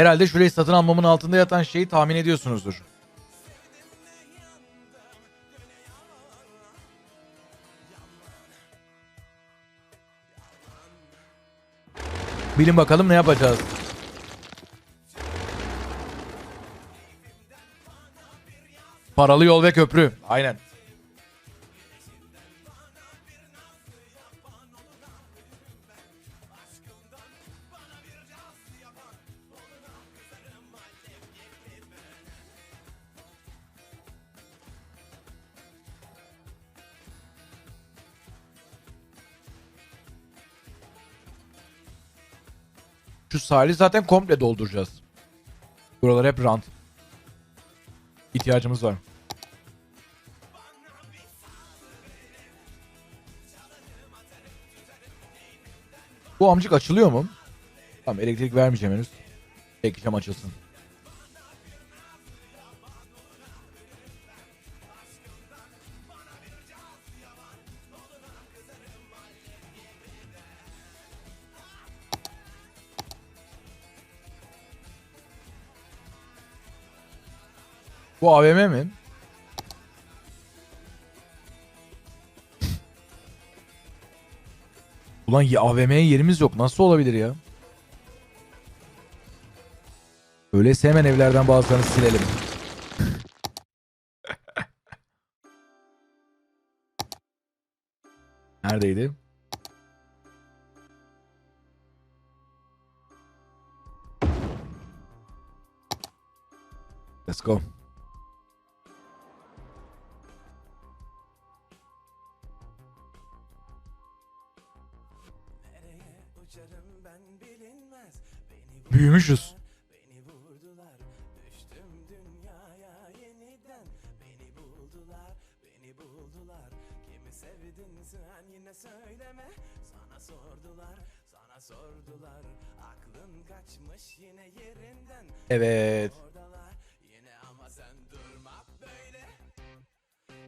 Herhalde şurayı satın almamın altında yatan şeyi tahmin ediyorsunuzdur. Bilin bakalım ne yapacağız. Paralı yol ve köprü. Aynen. Şu sahili zaten komple dolduracağız. Buralar hep rant. İhtiyacımız var. Bu amcık açılıyor mu? Tamam elektrik vermeyeceğim henüz. Bekleyeceğim açılsın. Bu AVM mi? Ulan AVM'ye yerimiz yok. Nasıl olabilir ya? Öyleyse hemen evlerden bazılarını silelim. Neredeydi? Let's go. Kimi sevdin sen yine söyleme Sana sordular Sana sordular Aklın kaçmış yine yerinden Evet. Oradalar yine ama sen durma böyle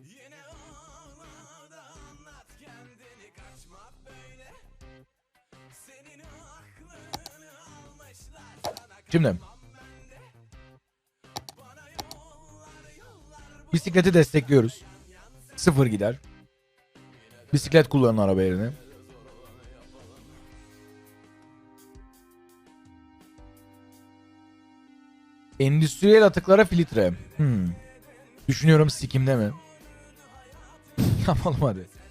Yine olmadı anlat kendini kaçma böyle Senin sana Şimdi bisikleti destekliyoruz. Sıfır gider. Bisiklet kullanın araba yerine. Endüstriyel atıklara filtre. Hmm. Düşünüyorum sikimde mi? Yapalım hadi.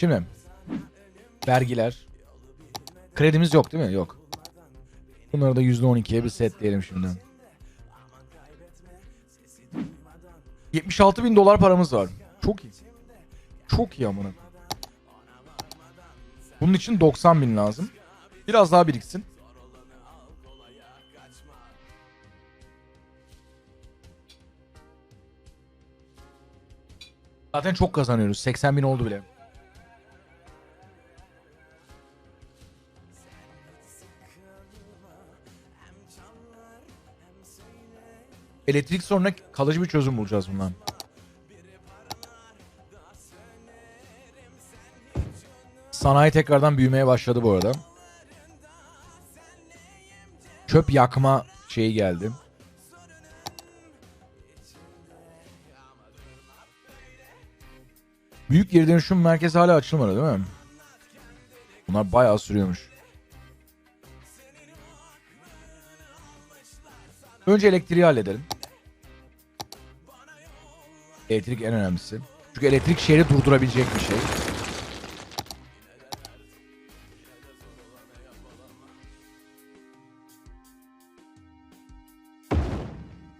Şimdi vergiler. Kredimiz yok değil mi? Yok. Bunları da %12'ye bir setleyelim şimdi. 76 bin dolar paramız var. Çok iyi. Çok iyi amına. Bunun için 90 bin lazım. Biraz daha biriksin. Zaten çok kazanıyoruz. 80 bin oldu bile. Elektrik sorununa kalıcı bir çözüm bulacağız bundan. Sanayi tekrardan büyümeye başladı bu arada. Çöp yakma şeyi geldi. Büyük geri dönüşüm merkezi hala açılmadı değil mi? Bunlar bayağı sürüyormuş. Önce elektriği halledelim. Elektrik en önemlisi. Çünkü elektrik şehri durdurabilecek bir şey.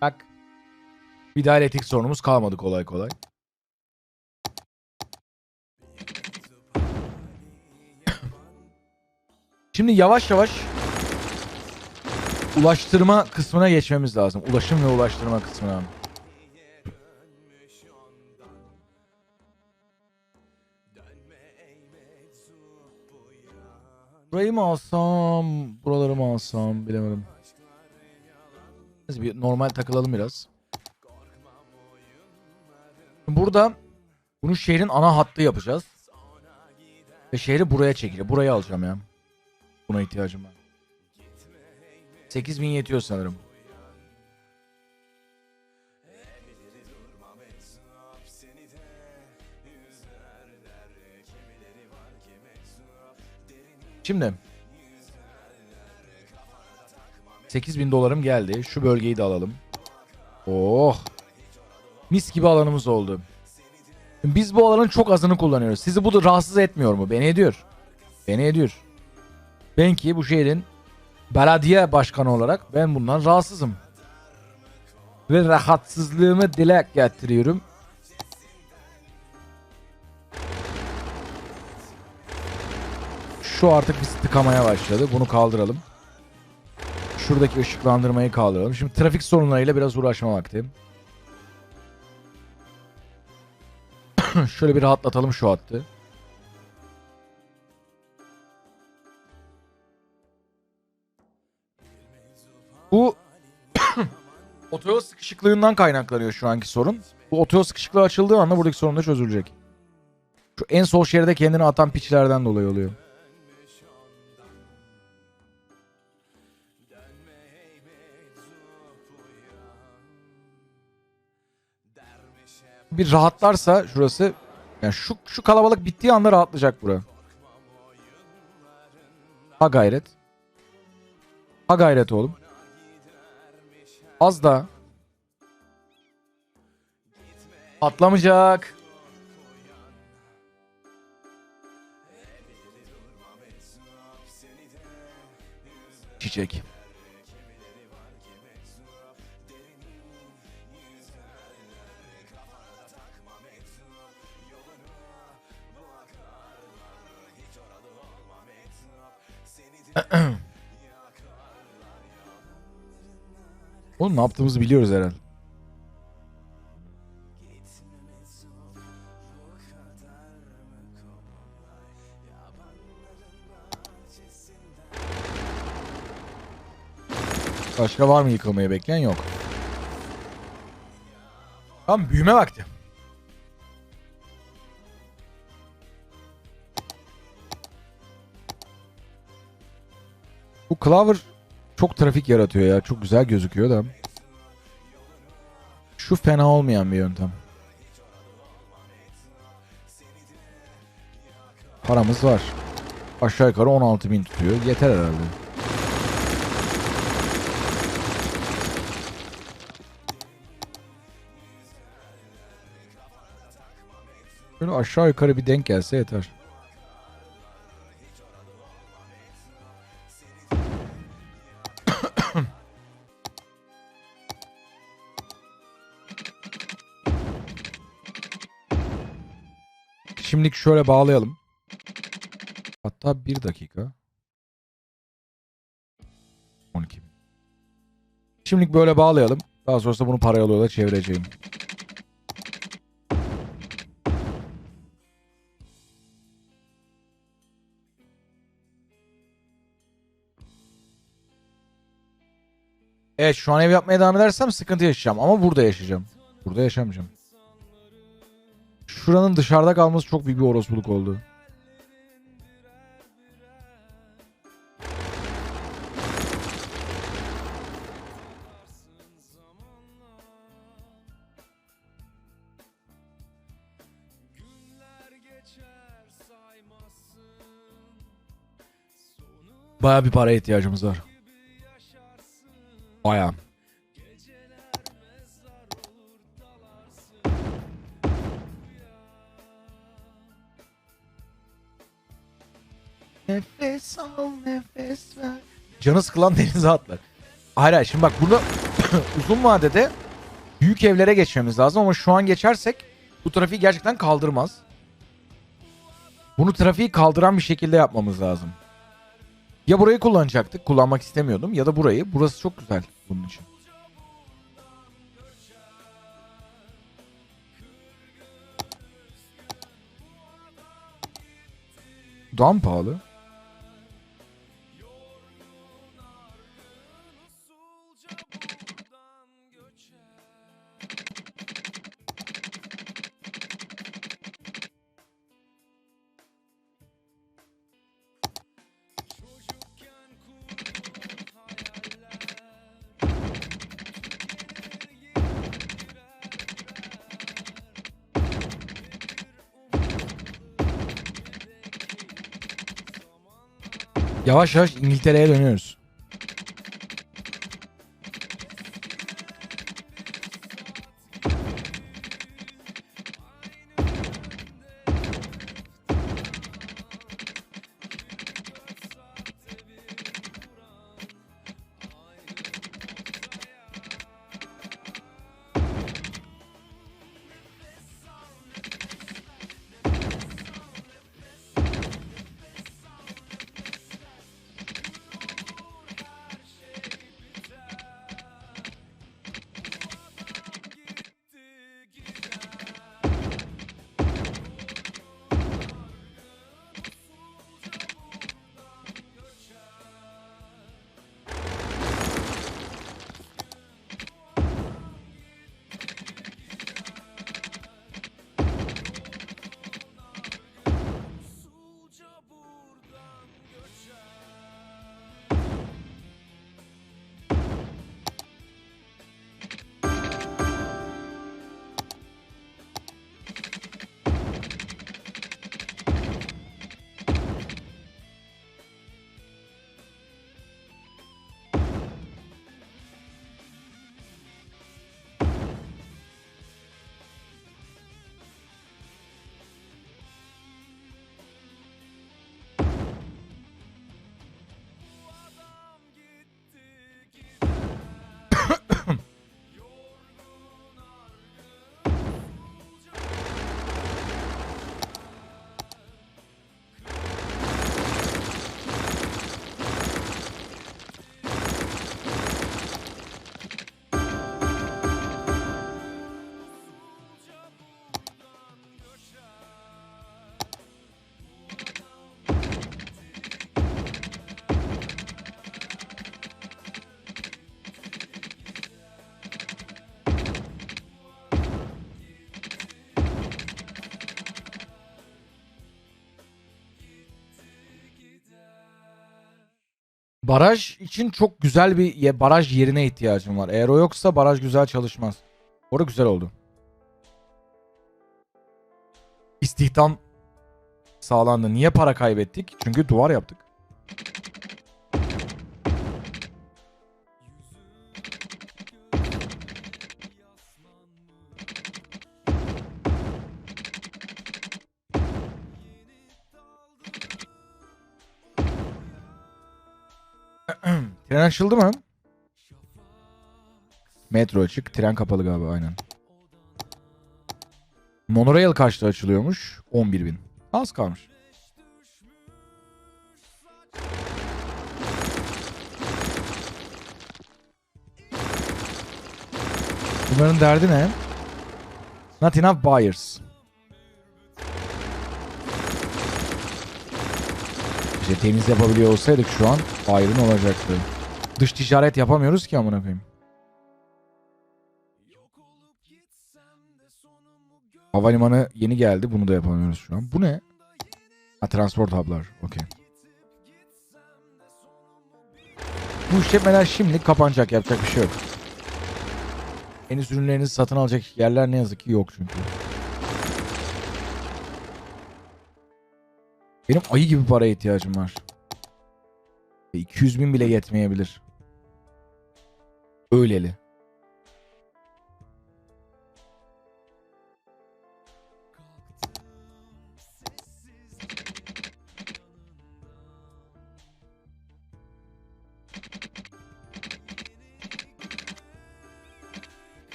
Bak. Bir daha elektrik sorunumuz kalmadı kolay kolay. Şimdi yavaş yavaş ulaştırma kısmına geçmemiz lazım. Ulaşım ve ulaştırma kısmına. Burayı mı alsam, buraları mı alsam bilemedim. Neyse bir normal takılalım biraz. Burada bunu şehrin ana hattı yapacağız. Ve şehri buraya çekeceğim. Burayı alacağım ya. Buna ihtiyacım var. 8000 yetiyor sanırım. Şimdi 8000 dolarım geldi. Şu bölgeyi de alalım. Oh. Mis gibi alanımız oldu. Biz bu alanın çok azını kullanıyoruz. Sizi bu da rahatsız etmiyor mu? Beni ediyor. Beni ediyor. Ben ki bu şehrin belediye başkanı olarak ben bundan rahatsızım. Ve rahatsızlığımı dile getiriyorum. Şu artık bizi tıkamaya başladı. Bunu kaldıralım. Şuradaki ışıklandırmayı kaldıralım. Şimdi trafik sorunlarıyla biraz uğraşma vakti. Şöyle bir rahatlatalım şu hattı. Bu otoyol sıkışıklığından kaynaklanıyor şu anki sorun. Bu otoyol sıkışıklığı açıldığı anda buradaki sorun da çözülecek. Şu en sol şeride kendini atan piçlerden dolayı oluyor. Bir rahatlarsa şurası yani şu şu kalabalık bittiği anda rahatlayacak bura. Ha gayret. Ha gayret oğlum. Az daha. Atlamayacak. Çiçek. Oğlum ne yaptığımızı biliyoruz herhalde. Başka var mı yıkılmayı bekleyen? Yok. Tamam büyüme vakti. Clover çok trafik yaratıyor ya. Çok güzel gözüküyor da. Şu fena olmayan bir yöntem. Paramız var. Aşağı yukarı 16 bin tutuyor. Yeter herhalde. Böyle aşağı yukarı bir denk gelse yeter. Şimdilik şöyle bağlayalım. Hatta bir dakika. 12 bin. Şimdilik böyle bağlayalım. Daha sonrasında bunu para yoluyla çevireceğim. Evet şu an ev yapmaya devam edersem sıkıntı yaşayacağım ama burada yaşayacağım. Burada yaşamayacağım. Şuranın dışarıda kalması çok büyük bir orospuluk oldu. Baya bir paraya ihtiyacımız var. Baya. Nefes al nefes ver. Canı sıkılan denize atlar. Hayır hayır şimdi bak burada uzun vadede büyük evlere geçmemiz lazım ama şu an geçersek bu trafiği gerçekten kaldırmaz. Bunu trafiği kaldıran bir şekilde yapmamız lazım. Ya burayı kullanacaktık. Kullanmak istemiyordum. Ya da burayı. Burası çok güzel bunun için. Daha mı pahalı? Yavaş yavaş İngiltere'ye dönüyoruz. Baraj için çok güzel bir baraj yerine ihtiyacım var. Eğer o yoksa baraj güzel çalışmaz. Orada güzel oldu. İstihdam sağlandı. Niye para kaybettik? Çünkü duvar yaptık. Tren açıldı mı? Metro açık. Tren kapalı galiba aynen. Monorail kaçta açılıyormuş? 11 bin. Az kalmış. Bunların derdi ne? Not enough buyers. İşte temiz yapabiliyor olsaydık şu an ayrın olacaktı. Dış ticaret yapamıyoruz ki amına koyayım. Havalimanı yeni geldi. Bunu da yapamıyoruz şu an. Bu ne? Ha transport hub'lar. Okey. Bu işletmeler şimdilik kapanacak. Yapacak bir şey yok. Henüz ürünlerinizi satın alacak yerler ne yazık ki yok çünkü. Benim ayı gibi paraya ihtiyacım var. Ve 200 bin bile yetmeyebilir. Öyleli.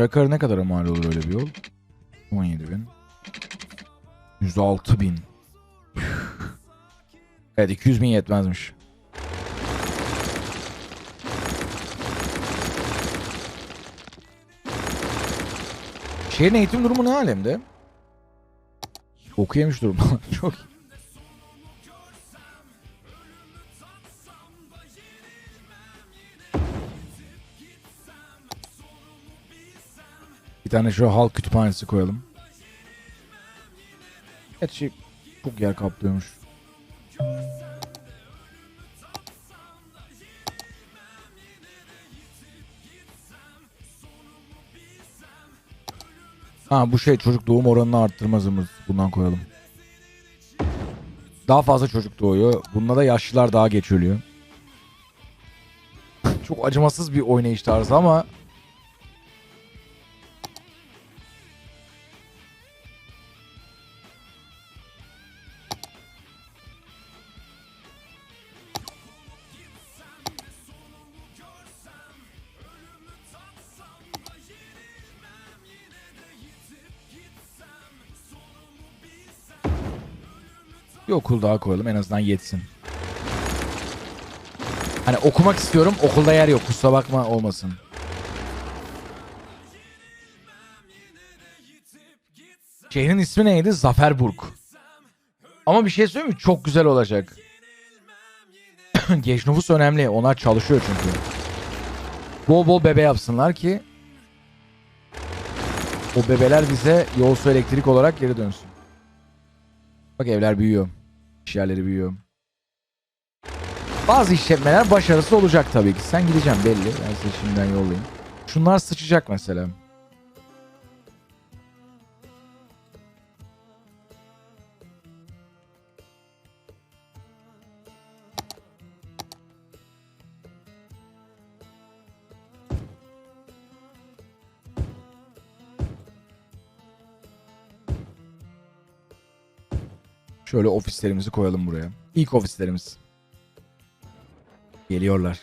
Aşağı ne kadar mal olur öyle bir yol? 17 bin. 106 bin. evet 200 bin yetmezmiş. Şehrin eğitim durumu ne alemde? Okuyemiş durumda. Çok iyi. Bir tane şöyle halk kütüphanesi koyalım. Evet şey çok yer kaplıyormuş. Ha bu şey çocuk doğum oranını arttırmazımız bundan koyalım. Daha fazla çocuk doğuyor. Bunda da yaşlılar daha geç ölüyor. Çok acımasız bir oynayış tarzı ama daha koyalım en azından yetsin. Hani okumak istiyorum okulda yer yok kusura bakma olmasın. Şehrin ismi neydi? Zaferburg. Ama bir şey söyleyeyim mi? Çok güzel olacak. Genç nüfus önemli. Onlar çalışıyor çünkü. Bol bol bebe yapsınlar ki o bebeler bize yol elektrik olarak geri dönsün. Bak evler büyüyor. İş yerleri büyüyor. Bazı işletmeler başarısı olacak tabii ki. Sen gideceğim belli. Ben size şimdiden yollayayım. Şunlar sıçacak mesela. Şöyle ofislerimizi koyalım buraya. İlk ofislerimiz. Geliyorlar.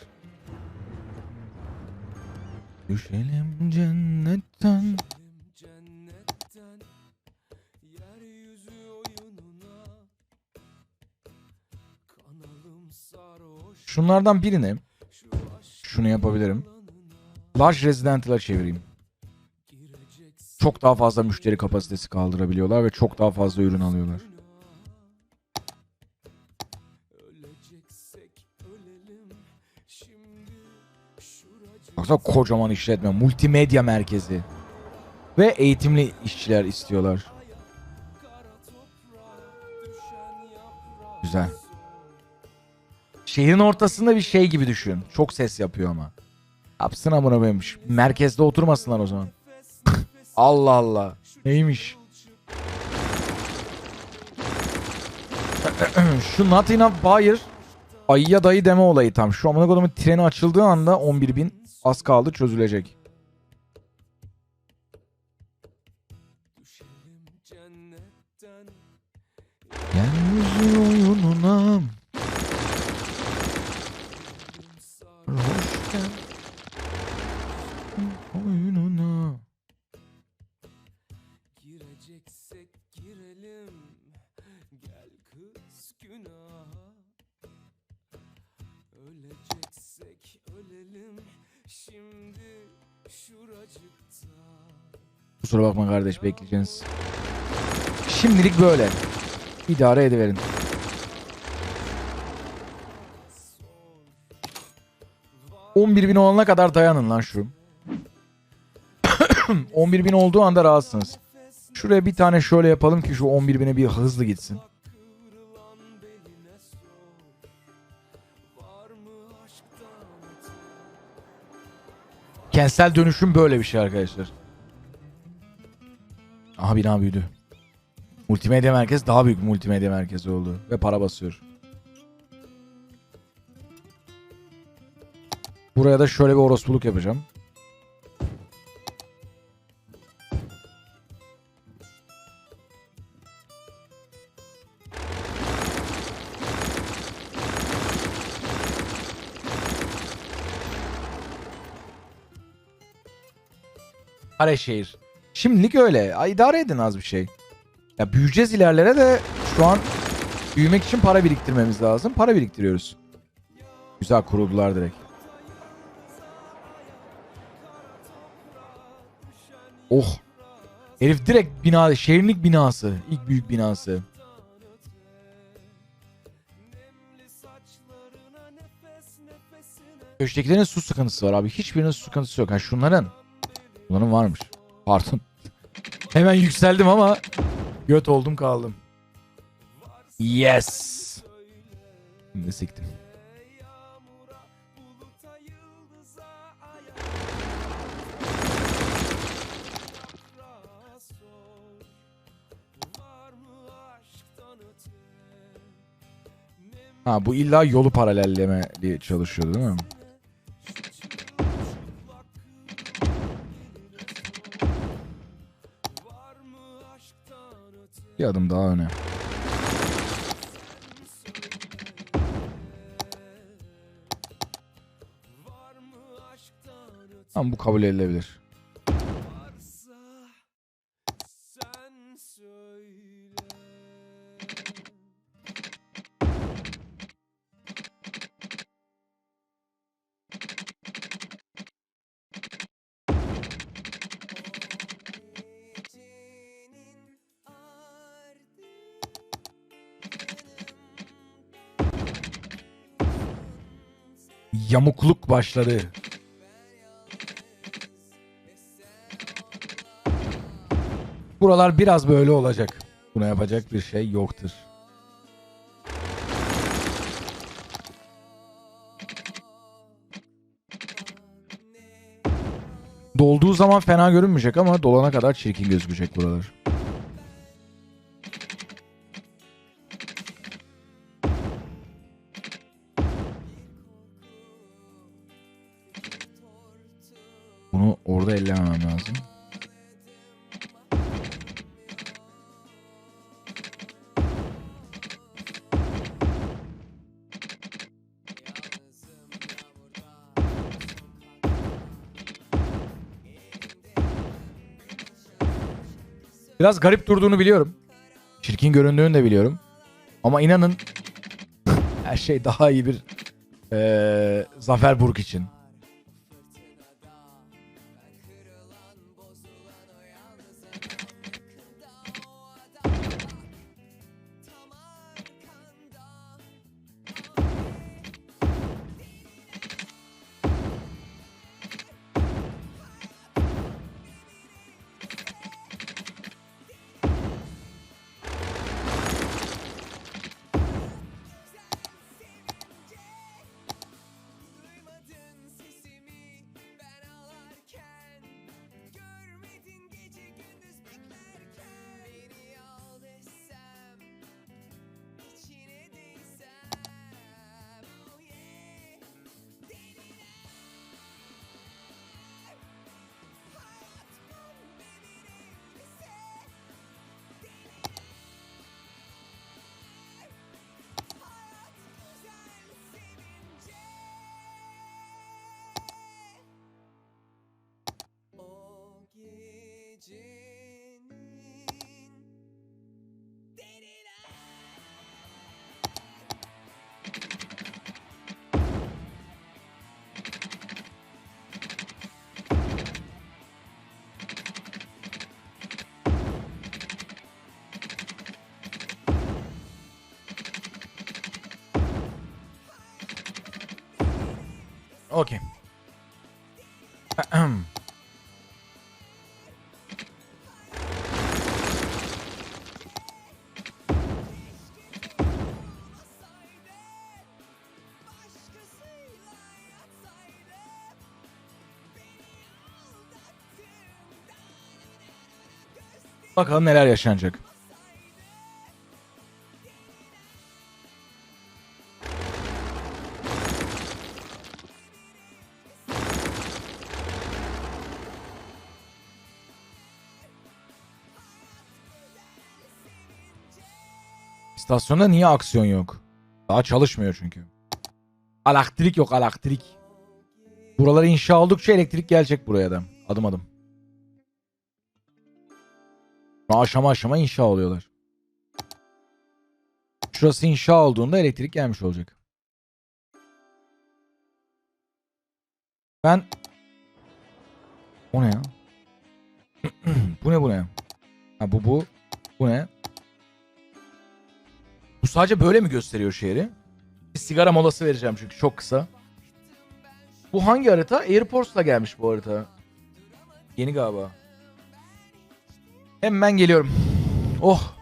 Düşelim cennetten. Şunlardan birini şunu yapabilirim. Large Residential'a çevireyim. Çok daha fazla müşteri kapasitesi kaldırabiliyorlar ve çok daha fazla ürün alıyorlar. Baksana kocaman işletme. Multimedya merkezi. Ve eğitimli işçiler istiyorlar. Güzel. Şehrin ortasında bir şey gibi düşün. Çok ses yapıyor ama. Yapsın amına koymuş. Merkezde oturmasınlar o zaman. Allah Allah. Neymiş? Şu Not Enough Buyer ayıya dayı deme olayı tam. Şu amına koyduğumun treni açıldığı anda 11.000 az kaldı çözülecek. Yeryüzü oyununa hoş. Oyununa. Gireceksek girelim Gel kız günaha Kusura bakma kardeş bekleyeceğiniz. Şimdilik böyle. İdare ediverin. Sor 11 bin olana kadar dayanın lan şu. 11 bin olduğu anda rahatsınız. Şuraya bir tane şöyle yapalım ki şu 11 bine bir hızlı gitsin. Kentsel dönüşüm böyle bir şey arkadaşlar. Aha bina büyüdü. Multimedya merkezi daha büyük multimedya merkezi oldu. Ve para basıyor. Buraya da şöyle bir orospuluk yapacağım. Kareşehir. Şimdilik öyle. Ay, idare edin az bir şey. Ya büyüyeceğiz ilerlere de şu an büyümek için para biriktirmemiz lazım. Para biriktiriyoruz. Güzel kuruldular direkt. Oh. Herif direkt bina, şehirlik binası. İlk büyük binası. Köşktekilerin su sıkıntısı var abi. Hiçbirinin su sıkıntısı yok. Ha şunların. Bunların varmış. Pardon. Hemen yükseldim ama göt oldum kaldım. Yes. Ne siktim. Ha bu illa yolu paralelleme diye çalışıyor değil mi? Bir adım daha öne. Ama bu kabul edilebilir. Yamukluk başladı. Buralar biraz böyle olacak. Buna yapacak bir şey yoktur. Dolduğu zaman fena görünmeyecek ama dolana kadar çirkin gözükecek buralar. Orada ellememem lazım. Biraz garip durduğunu biliyorum. Çirkin göründüğünü de biliyorum. Ama inanın her şey daha iyi bir eee Zafer Burg için. Okey. Bakalım neler yaşanacak. İstasyonda niye aksiyon yok? Daha çalışmıyor çünkü. Elektrik yok elektrik. Buraları inşa oldukça elektrik gelecek buraya da. Adım adım. Aşama aşama inşa oluyorlar. Şurası inşa olduğunda elektrik gelmiş olacak. Ben... O ne ya? bu ne bu ne? Ha bu bu. Bu ne? Bu sadece böyle mi gösteriyor şehri? Bir sigara molası vereceğim çünkü çok kısa. Bu hangi harita? Airports'la gelmiş bu harita. Yeni galiba. Hemen geliyorum. Oh.